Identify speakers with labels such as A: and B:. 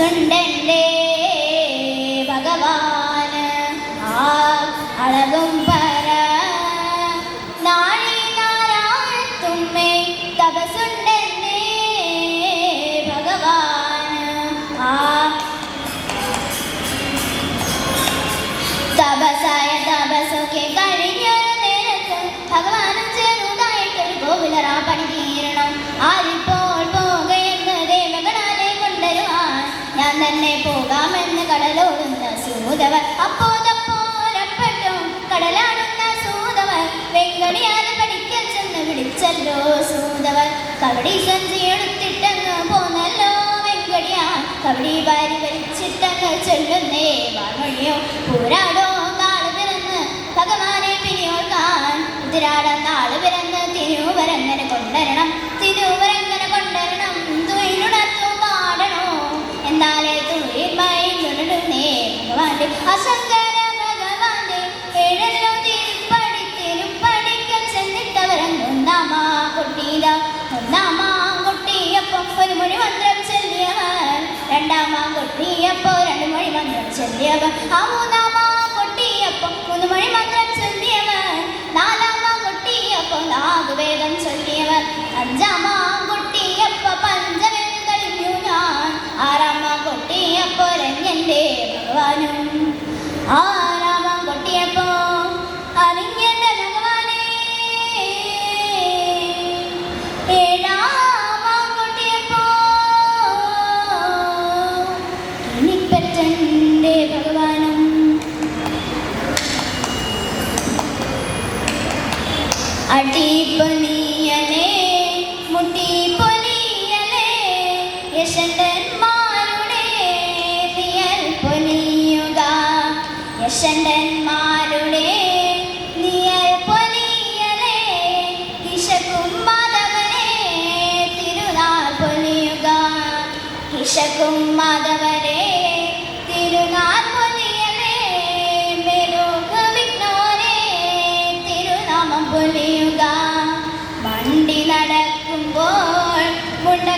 A: തപസുണ്ടെന്റെ ഭഗവാന് ആ അളകും കടലോടുന്ന സൂതവർ. അപ്പോതപ്പോരപ്പെട്ടു കടലാടുന്ന സൂതവർ. വെങ്കടിയാതെ പഠിക്കൽ ചെന്ന് വിളിച്ചല്ലോ സൂതവർ. കവടി സഞ്ചി എടുത്തിട്ടങ്ങ് പോന്നല്ലോ വെങ്കടിയാ. കബഡി വാരി ചൊല്ലുന്നേ വാമൊഴിയോ പോരാടോ നാൾ പിറന്ന്. ഭഗവാനെ പിരിയോൾക്കാൻ പിറന്ന് തിരുവരങ്ങനെ കൊണ്ടുവരണം തിരുവരങ്ങനെ കൊണ്ടുവരണം തുയിലുണർത്തു പാടണോ? എന്നാലേ കൊട്ടിയപ്പം ഒരു മൊഴി മന്ത്രം ചൊല്ലിയവർ രണ്ടാമാ കൊട്ടിയപ്പോ രണ്ട് മൊഴി മന്ത്രം ചൊല്ലിയവർ ആ മൂന്നാമാ കൊട്ടിയപ്പം മൂന്ന് മൊഴി മന്ത്രം ചൊല്ലിയവർ നാലാമാ കൊട്ടിയപ്പോ നാഗവേദം ചൊല്ലിയവർ അഞ്ചാമാ ആറാമാം കൊട്ടിയപ്പോ അറിഞ്ഞെന്റെ ഭഗവാനേ. ഏഴാമാം കൊട്ടിയപ്പോ ഇനിപ്പറ്റന്റെ ഭഗവാനും. അടിപ്പൊലിയലേ മുട്ടിപ്പൊലിയലേ യശണ്ടന്മാരുടെ ഷണ്ടന്മാരുടെ നിയൽ പൊലിയലേ ഹിഷക്കും മാധവനെ തിരുനാൾ പൊലിയുക. ഹിഷക്കും മാധവരെ തിരുനാൾ പൊലിയലേ മെരുക തിരുനാമം പൊലിയുക. വണ്ടി നടക്കുമ്പോൾ മുണ്ട